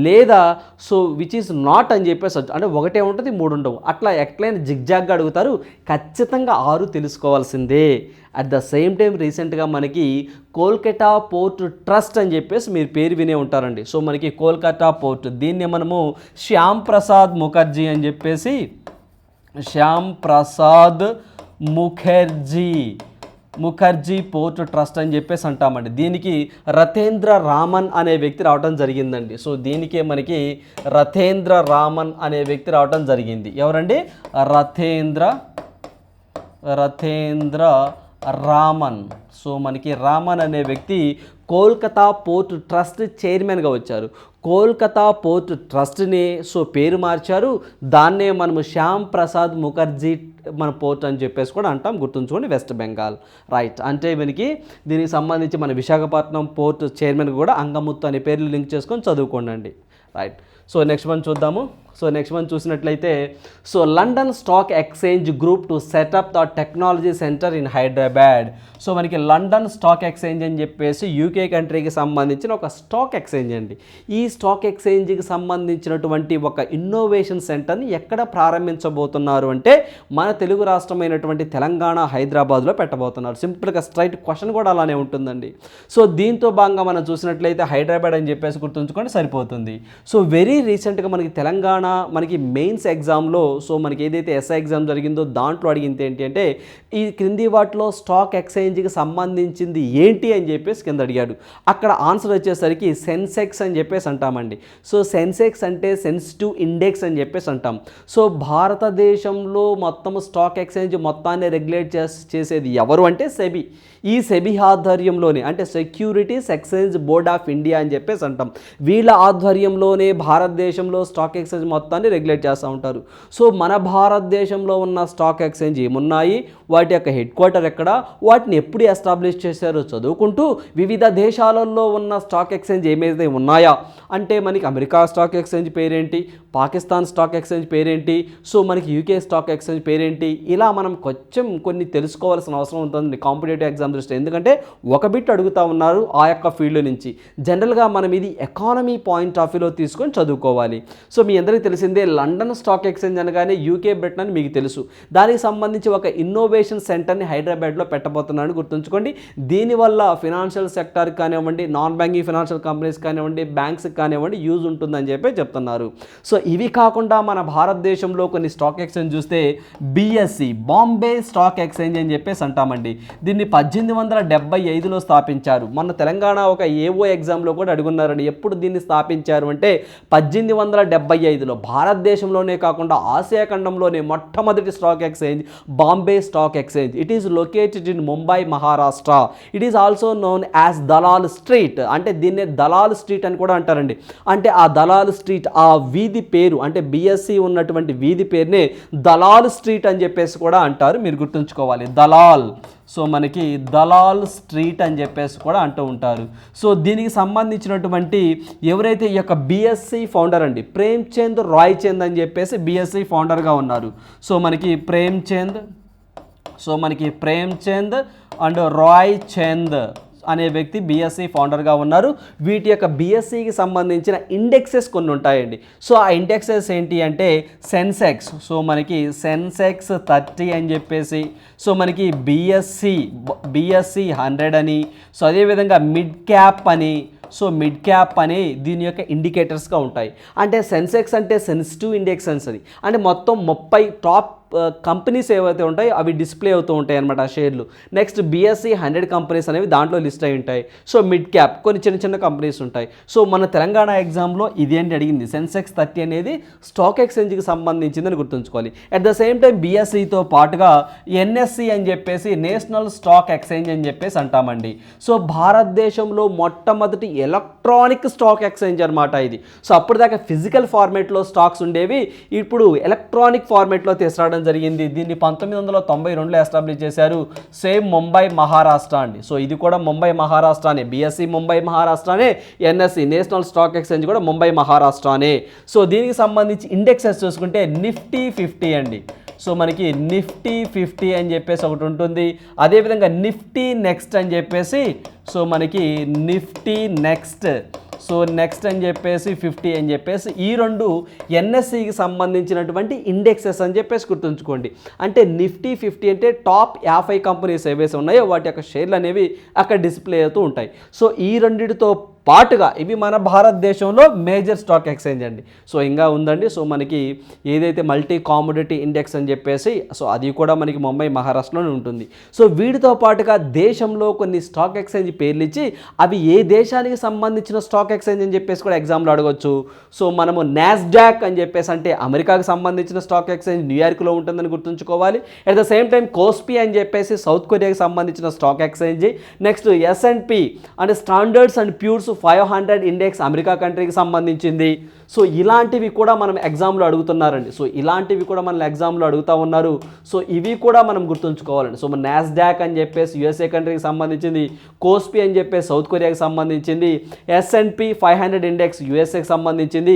లేదా సో విచ్ ఈస్ నాట్ అని చెప్పేసి అంటే ఒకటే ఉంటుంది మూడు ఉండవు. అట్లా ఎట్లయినా జిగ్జాగ్గా అడుగుతారు. ఖచ్చితంగా ఆరు తెలుసుకోవాల్సిందే. అట్ ద సేమ్ టైం రీసెంట్గా మనకి కోల్కతా పోర్ట్ ట్రస్ట్ అని చెప్పేసి మీరు పేరు వినే ఉంటారండి. సో మనకి కోల్కతా పోర్ట్ దీన్ని మనము శ్యామ్ ప్రసాద్ ముఖర్జీ అని చెప్పేసి శ్యామ్ ప్రసాద్ ముఖర్జీ ముఖర్జీ పోర్ట్ ట్రస్ట్ అని చెప్పేసి అంటామండి. దీనికి రతేంద్ర రామన్ అనే వ్యక్తి రావడం జరిగిందండి. సో దీనికే మనకి రతేంద్ర రామన్ అనే వ్యక్తి రావడం జరిగింది. ఎవరండి? రథేంద్ర రథేంద్ర రామన్. సో మనకి రామన్ అనే వ్యక్తి కోల్కతా పోర్ట్ ట్రస్ట్ చైర్మన్గా వచ్చారు. కోల్కతా పోర్ట్ ట్రస్ట్ని సో పేరు మార్చారు. దాన్నే మనము శ్యామ్ ప్రసాద్ ముఖర్జీ మన పోర్ట్ అని చెప్పేసి కూడా అంటాం. గుర్తుంచుకోండి వెస్ట్ బెంగాల్. రైట్. అంటే మనకి దీనికి సంబంధించి మన విశాఖపట్నం పోర్ట్ చైర్మన్ కూడా అంగముత్తు అనే పేర్లు లింక్ చేసుకొని చదువుకోండి రైట్. సో నెక్స్ట్ మనం చూద్దాము. సో నెక్స్ట్ మనం చూసినట్లయితే so London stock exchange group to set up the technology centre in Hyderabad so మనకి లండన్ స్టాక్ ఎక్స్చేంజ్ అని చెప్పేసి యూకే కంట్రీకి సంబంధించిన ఒక స్టాక్ ఎక్స్చేంజ్ అండి. ఈ స్టాక్ ఎక్స్చేంజ్కి సంబంధించినటువంటి ఒక ఇన్నోవేషన్ సెంటర్ని ఎక్కడ ప్రారంభించబోతున్నారు అంటే మన తెలుగు రాష్ట్రమైనటువంటి తెలంగాణ హైదరాబాద్లో పెట్టబోతున్నారు. సింపుల్గా స్ట్రైట్ క్వశ్చన్ కూడా అలానే ఉంటుందండి. సో దీంతో భాగంగా మనం చూసినట్లయితే హైదరాబాద్ అని చెప్పేసి గుర్తుంచుకోండి సరిపోతుంది. సో వెరీ రీసెంట్గా మనకి తెలంగాణ మనకి మెయిన్స్ ఎగ్జామ్లో సో మనకి ఏదైతే ఎస్ఐ ఎగ్జామ్ జరిగిందో దాంట్లో అడిగింది ఏంటి అంటే ఈ క్రింది వాటిలో స్టాక్ ఎక్స్చేంజ్కి సంబంధించింది ఏంటి అని చెప్పేసి కింద అడిగాడు. అక్కడ ఆన్సర్ వచ్చేసరికి సెన్సెక్స్ అని చెప్పేసి అంటామండి. సో సెన్సెక్స్ అంటే సెన్సిటివ్ ఇండెక్స్ అని చెప్పేసి అంటాం. సో భారతదేశంలో మొత్తం స్టాక్ ఎక్స్చేంజ్ మొత్తాన్ని రెగ్యులేట్ చేసేది ఎవరు అంటే సెబీ. ఈ సెబీ ఆధ్వర్యంలోనే అంటే securities exchange board of India అని చెప్పేసి అంటాం. వీళ్ళ ఆధ్వర్యంలోనే భారతదేశంలో స్టాక్ ఎక్స్చేంజ్ మొత్తాన్ని రెగ్యులేట్ చేస్తూ ఉంటారు. సో మన భారతదేశంలో ఉన్న స్టాక్ ఎక్స్చేంజ్ ఏమున్నాయి? వాటి యొక్క హెడ్ క్వార్టర్ ఎక్కడ? వాటిని ఎప్పుడు ఎస్టాబ్లిష్ చేశారో చదువుకుంటూ వివిధ దేశాలలో ఉన్న స్టాక్ ఎక్స్చేంజ్ ఏమైతే ఉన్నాయా? అంటే మనకి అమెరికా స్టాక్ ఎక్స్చేంజ్ పేరేంటి? పాకిస్తాన్ స్టాక్ ఎక్స్చేంజ్ పేరేంటి? సో మనకి యూకే స్టాక్ ఎక్స్చేంజ్ పేరేంటి? ఇలా మనం కొంచెం కొన్ని తెలుసుకోవాల్సిన అవసరం ఉంటుంది కాంపిటేటివ్ ఎగ్జామ్ దృష్టి. ఎందుకంటే ఒక బిట్ అడుగుతా ఉన్నారు ఆ యొక్క ఫీల్డ్ నుంచి. జనరల్గా మనం ఇది ఎకానమీ పాయింట్ ఆఫ్ వ్యూలో తీసుకొని చదువుకోవాలి. సో మీ అందరికీ తెలిసిందే లండన్ స్టాక్ ఎక్స్చేంజ్ అనగానే యూకే బ్రిటన్ అని మీకు తెలుసు. దానికి సంబంధించి ఒక ఇన్నోవేషన్ సెంటర్ని హైదరాబాద్లో పెట్టబోతున్నాను గుర్తుంచుకోండి. దీనివల్ల ఫినాన్షియల్ సెక్టర్ కానివ్వండి నాన్ బ్యాంకింగ్ ఫినాన్షియల్ కంపెనీస్ కానివ్వండి బ్యాంక్స్ కానివ్వండి యూజ్ ఉంటుందని చెప్పి చెప్తున్నారు. సో ఇవి కాకుండా మన భారతదేశంలో కొన్ని స్టాక్ ఎక్స్చేంజ్ చూస్తే బిఎస్సి బాంబే స్టాక్ ఎక్స్చేంజ్ అని చెప్పేసి అంటామండి. దీన్ని పద్దెనిమిది వందల డెబ్బై ఐదులో స్థాపించారు. మన తెలంగాణ ఒక ఏఓ ఎగ్జామ్లో కూడా అడుగున్నారండి. ఎప్పుడు దీన్ని స్థాపించారు అంటే పద్దెనిమిది వందల డెబ్బై ఐదులో. భారతదేశంలోనే కాకుండా ఆసియా ఖండంలోనే మొట్టమొదటి stock exchange Bombay stock exchange it is located in Mumbai Maharashtra it is also known as Dalal street అంటే దీన్నే దలాల్ స్ట్రీట్ అని కూడా అంటారండి. అంటే ఆ దలాల్ స్ట్రీట్ ఆ వీధి పేరు అంటే బిఎస్సి ఉన్నటువంటి వీధి పేరునే దలాల్ స్ట్రీట్ అని చెప్పేసి కూడా అంటారు. మీరు గుర్తుంచుకోవాలి. దలాల్ సో మనకి దలాల్ స్ట్రీట్ అని చెప్పేసి కూడా అంటూ ఉంటారు. సో దీనికి సంబంధించినటువంటి ఎవరైతే ఈ యొక్క బిఎస్సి ఫౌండర్ అండి ప్రేమ్చంద్ రాయ్ చంద్ అని చెప్పేసి బిఎస్సి ఫౌండర్గా ఉన్నారు. సో మనకి ప్రేమ్చంద్ సో మనకి ప్రేమ్చంద్ అండ్ రాయ్ చంద్ అనే వ్యక్తి బీఎస్సీ ఫౌండర్గా ఉన్నారు. వీటి యొక్క బీఎస్సీకి సంబంధించిన ఇండెక్సెస్ కొన్ని ఉంటాయండి. సో ఆ ఇండెక్సెస్ ఏంటి అంటే సెన్సెక్స్ సో మనకి సెన్సెక్స్ థర్టీ అని చెప్పేసి సో మనకి బీఎస్సీ బీఎస్సీ హండ్రెడ్ అని సో అదేవిధంగా మిడ్ క్యాప్ అని సో మిడ్ క్యాప్ అని దీని యొక్క ఇండికేటర్స్గా ఉంటాయి. అంటే సెన్సెక్స్ అంటే సెన్సిటివ్ ఇండెక్సెన్స్ అని. అంటే మొత్తం ముప్పై టాప్ కంపెనీస్ ఏవైతే ఉంటాయో అవి డిస్ప్లే అవుతూ ఉంటాయి అనమాట ఆ షేర్లు. నెక్స్ట్ బీఎస్సీ హండ్రెడ్ కంపెనీస్ అనేవి దాంట్లో లిస్ట్ అయి ఉంటాయి. సో మిడ్ క్యాప్ కొన్ని చిన్న చిన్న కంపెనీస్ ఉంటాయి. సో మన తెలంగాణ ఎగ్జామ్లో ఇదేంటి అడిగింది. సెన్సెక్స్ థర్టీ అనేది స్టాక్ ఎక్స్చేంజ్కి సంబంధించిందని గుర్తుంచుకోవాలి. అట్ ద సేమ్ టైం బీఎస్సీతో పాటుగా ఎన్ఎస్సి అని చెప్పేసి నేషనల్ స్టాక్ ఎక్స్చేంజ్ అని చెప్పేసి అంటామండి. సో భారతదేశంలో మొట్టమొదటి ఎలక్ట్రానిక్ స్టాక్ ఎక్స్చేంజ్ అనమాట ఇది. సో అప్పటిదాకా ఫిజికల్ ఫార్మేట్లో స్టాక్స్ ఉండేవి. ఇప్పుడు ఎలక్ట్రానిక్ ఫార్మేట్లో తీసుకురావడం జరిగింది. దీన్ని పంతొమ్మిది వందల తొంభై రెండులో ఎస్టాబ్లిష్ చేశారు. సేమ్ ముంబై మహారాష్ట్ర అండి. సో ఇది కూడా ముంబై మహారాష్ట్రనే. బీఎస్సీ ముంబై మహారాష్ట్రనే. ఎన్ఎస్సి నేషనల్ స్టాక్ ఎక్స్చేంజ్ కూడా ముంబై మహారాష్ట్రనే. సో దీనికి సంబంధించి ఇండెక్సెస్ చూసుకుంటే నిఫ్టీ ఫిఫ్టీ అండి. సో మనకి నిఫ్టీ ఫిఫ్టీ అని చెప్పేసి ఒకటి ఉంటుంది. అదేవిధంగా నిఫ్టీ నెక్స్ట్ అని చెప్పేసి సో మనకి నిఫ్టీ నెక్స్ట్. సో నెక్స్ట్ అని చెప్పేసి ఫిఫ్టీ అని చెప్పేసి ఈ రెండు ఎన్ఎస్సికి సంబంధించినటువంటి ఇండెక్సెస్ అని చెప్పేసి గుర్తుంచుకోండి. అంటే నిఫ్టీ ఫిఫ్టీ అంటే టాప్ యాభై కంపెనీస్ ఏవైతే ఉన్నాయో వాటి యొక్క షేర్లు అనేవి అక్కడ డిస్ప్లే అవుతూ ఉంటాయి. సో ఈ రెండిటితో పాటుగా ఇవి మన భారతదేశంలో మేజర్ స్టాక్ ఎక్స్చేంజ్ అండి. సో ఇంకా ఉందండి. సో మనకి ఏదైతే మల్టీ కామోడిటీ ఇండెక్స్ అని చెప్పేసి సో అది కూడా మనకి ముంబై మహారాష్ట్రలోనే ఉంటుంది. సో వీటితో పాటుగా దేశంలో కొన్ని స్టాక్ ఎక్స్చేంజ్ పేర్లు ఇచ్చి అవి ఏ దేశానికి సంబంధించిన స్టాక్ ఎక్స్చేంజ్ అని చెప్పేసి కూడా ఎగ్జామ్లో అడగొచ్చు. సో మనము నాస్డాక్ అని చెప్పేసి అంటే అమెరికాకు సంబంధించిన స్టాక్ ఎక్స్చేంజ్ న్యూయార్క్లో ఉంటుందని గుర్తుంచుకోవాలి. At the same time KOSPI అని చెప్పేసి సౌత్ కొరియాకి సంబంధించిన stock exchange next S and P అంటే standards and Poor's five hundred index America కంట్రీకి సంబంధించింది. సో ఇలాంటివి కూడా మనం ఎగ్జామ్లో అడుగుతున్నారండి. సో ఇలాంటివి కూడా మనం ఎగ్జామ్లో అడుగుతూ ఉన్నారు. సో ఇవి కూడా మనం గుర్తుంచుకోవాలండి. సో మన నాస్డాక్ అని చెప్పేసి యుఎస్ఏ కంట్రీకి సంబంధించింది. కోస్పి అని చెప్పే సౌత్ కొరియాకి సంబంధించింది. S and P five hundred index యుఎస్ఏకి సంబంధించింది.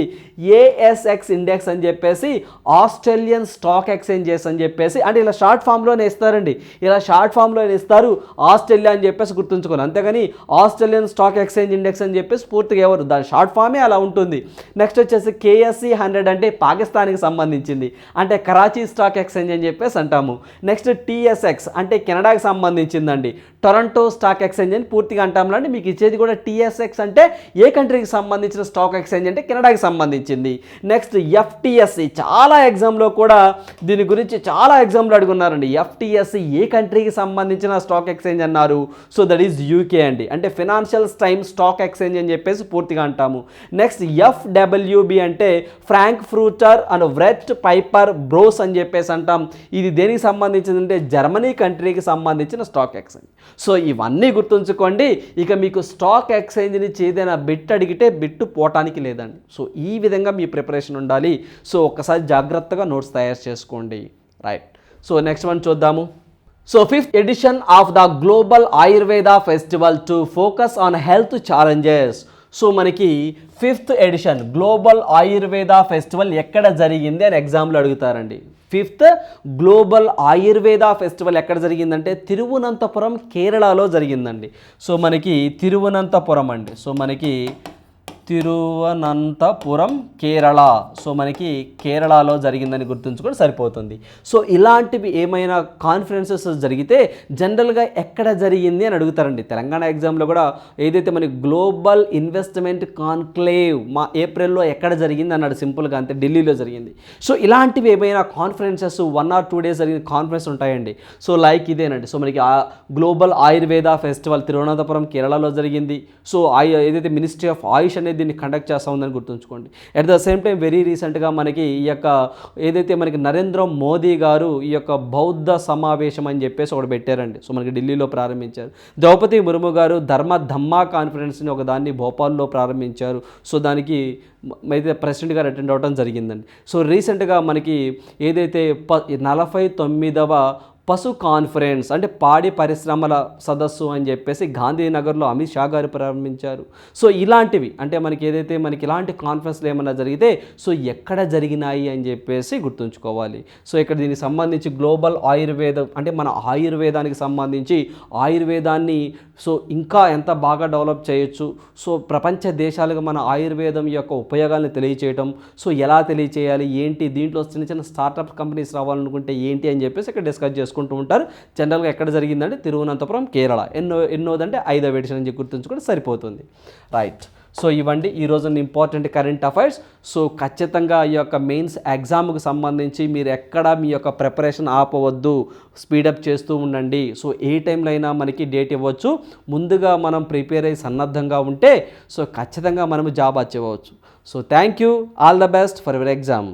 ఏఎస్ఎక్స్ ఇండెక్స్ అని చెప్పేసి ఆస్ట్రేలియన్ స్టాక్ ఎక్స్చేంజెస్ అని చెప్పేసి అంటే ఇలా షార్ట్ ఫామ్లోనే ఇస్తారండి. ఇలా షార్ట్ ఫామ్లోనే ఇస్తారు. ఆస్ట్రేలియా అని చెప్పేసి గుర్తుంచుకోను అంతేగాని ఆస్ట్రేలియన్ స్టాక్ ఎక్స్చేంజ్ ఇండెక్స్ అని చెప్పేసి పూర్తిగా ఎవరు దాని షార్ట్ ఫామే అలా ఉంటుంది. నెక్స్ట్ వచ్చేసి కేఎస్సి హండ్రెడ్ అంటే పాకిస్తాన్కి సంబంధించింది. అంటే కరాచీ స్టాక్ ఎక్స్చేంజ్ అని చెప్పేసి అంటాము. నెక్స్ట్ టీఎస్ఎక్స్ అంటే కెనడాకి సంబంధించిందండి. టొరంటో స్టాక్ ఎక్స్చేంజ్ అని పూర్తిగా అంటాంలండి మీకు ఇచ్చేది కూడా టీఎస్ఎక్స్ అంటే ఏ కంట్రీకి సంబంధించిన స్టాక్ ఎక్స్చేంజ్ అంటే కెనడాకి సంబంధించింది. నెక్స్ట్ ఎఫ్టిఎస్సి చాలా ఎగ్జామ్లో కూడా దీని గురించి చాలా ఎగ్జామ్లు అడుగున్నారండి. ఎఫ్టిఎస్సి ఏ కంట్రీకి సంబంధించిన స్టాక్ ఎక్స్చేంజ్ అన్నారు. సో దట్ ఈస్ యూకే అండి. అంటే ఫినాన్షియల్ టైమ్ స్టాక్ ఎక్స్చేంజ్ అని చెప్పేసి పూర్తిగా అంటాము. నెక్స్ట్ ఎఫ్డబ్ల్యూబి అంటే ఫ్రాంక్ ఫ్రూటర్ అండ్ వ్రెట్ పైపర్ బ్రోస్ అని చెప్పేసి అంటాం. ఇది దేనికి సంబంధించింది అంటే జర్మనీ కంట్రీకి సంబంధించిన స్టాక్ ఎక్స్చేంజ్. సో ఇవన్నీ గుర్తుంచుకోండి. ఇక మీకు స్టాక్ ఎక్స్చేంజ్ నుంచి ఏదైనా బిట్ అడిగితే బిట్టు పోవటానికి లేదండి. సో ఈ విధంగా మీ ప్రిపరేషన్ ఉండాలి. సో ఒక్కసారి జాగ్రత్తగా నోట్స్ తయారు చేసుకోండి. రైట్. సో నెక్స్ట్ వన్ చూద్దాము. So fifth edition of the global Ayurveda festival to focus on health challenges. So మనకి fifth edition global Ayurveda festival ఎక్కడ జరిగింది అని ఎగ్జామ్లో అడుగుతారండి. ఫిఫ్త్ గ్లోబల్ ఆయుర్వేద ఫెస్టివల్ ఎక్కడ జరిగిందంటే తిరువనంతపురం కేరళలో జరిగిందండి. సో మనకి తిరువనంతపురం అండి. సో మనకి తిరువనంతపురం కేరళ. సో మనకి కేరళలో జరిగిందని గుర్తుంచుకొని సరిపోతుంది. సో ఇలాంటివి ఏమైనా కాన్ఫరెన్సెస్ జరిగితే జనరల్గా ఎక్కడ జరిగింది అని అడుగుతారండి. తెలంగాణ ఎగ్జామ్లో కూడా ఏదైతే మనకి గ్లోబల్ ఇన్వెస్ట్మెంట్ కాన్క్లేవ్ మా ఏప్రిల్లో ఎక్కడ జరిగింది అన్నాడు సింపుల్గా అంతే ఢిల్లీలో జరిగింది. సో ఇలాంటివి ఏమైనా conferences one or two days జరిగిన కాన్ఫరెన్స్ ఉంటాయండి. సో లైక్ ఇదేనండి. సో మనకి ఆ గ్లోబల్ ఆయుర్వేద ఫెస్టివల్ తిరువనంతపురం కేరళలో జరిగింది. సో ఏదైతే మినిస్ట్రీ ఆఫ్ ఆయుష్ అనేది దీన్ని కండక్ట్ చేస్తూ ఉందని గుర్తుంచుకోండి at the same time very రీసెంట్గా మనకి ఈ యొక్క ఏదైతే మనకి నరేంద్ర మోదీ గారు ఈ యొక్క బౌద్ధ సమావేశం అని చెప్పేసి ఒకటి పెట్టారండి. సో మనకి ఢిల్లీలో ప్రారంభించారు. ద్రౌపది ముర్ము గారు ధర్మ ధమ్మా కాన్ఫరెన్స్ని ఒక దాన్ని భోపాల్లో ప్రారంభించారు. సో దానికి అయితే ప్రెసిడెంట్ గారు అటెండ్ అవ్వడం జరిగిందండి. సో రీసెంట్గా మనకి ఏదైతే ప నలభై తొమ్మిదవ పశు కాన్ఫరెన్స్ అంటే పాడి పరిశ్రమల సదస్సు అని చెప్పేసి గాంధీనగర్లో అమిత్ షా గారు ప్రారంభించారు. సో ఇలాంటివి అంటే మనకి ఏదైతే మనకి ఇలాంటి కాన్ఫరెన్స్లు ఏమైనా జరిగితే సో ఎక్కడ జరిగినాయి అని చెప్పేసి గుర్తుంచుకోవాలి. సో ఇక్కడ దీనికి సంబంధించి గ్లోబల్ ఆయుర్వేదం అంటే మన ఆయుర్వేదానికి సంబంధించి ఆయుర్వేదాన్ని సో ఇంకా ఎంత బాగా డెవలప్ చేయొచ్చు. సో ప్రపంచ దేశాలకు మన ఆయుర్వేదం యొక్క ఉపయోగాలను తెలియచేయటం. సో ఎలా తెలియచేయాలి? ఏంటి? దీంట్లో చిన్న చిన్న స్టార్టప్ కంపెనీస్ రావాలనుకుంటే ఏంటి అని చెప్పేసి ఇక్కడ డిస్కస్ చేసుకుంటూ ఉంటారు. జనరల్గా ఎక్కడ జరిగిందంటే తిరువనంతపురం కేరళ. ఎన్నో ఎన్నోదంటే ఐదవ ఎడిషన్ అని చెప్పి గుర్తుంచుకుంటే సరిపోతుంది. రైట్ సో ఇవ్వండి ఈ ఇంపార్టెంట్ కరెంట్ అఫైర్స్ సో ఖచ్చితంగా ఈ యొక్క మెయిన్స్ ఎగ్జామ్కి సంబంధించి మీరు ఎక్కడ మీ యొక్క ప్రిపరేషన్ ఆపవద్దు. స్పీడప్ చేస్తూ ఉండండి. సో ఏ టైంలో అయినా మనకి డేట్ ఇవ్వచ్చు. ముందుగా మనం ప్రిపేర్ అయ్యి సన్నద్ధంగా ఉంటే సో ఖచ్చితంగా మనము job అచ్చివ్వచ్చు. So thank you all the best for your exam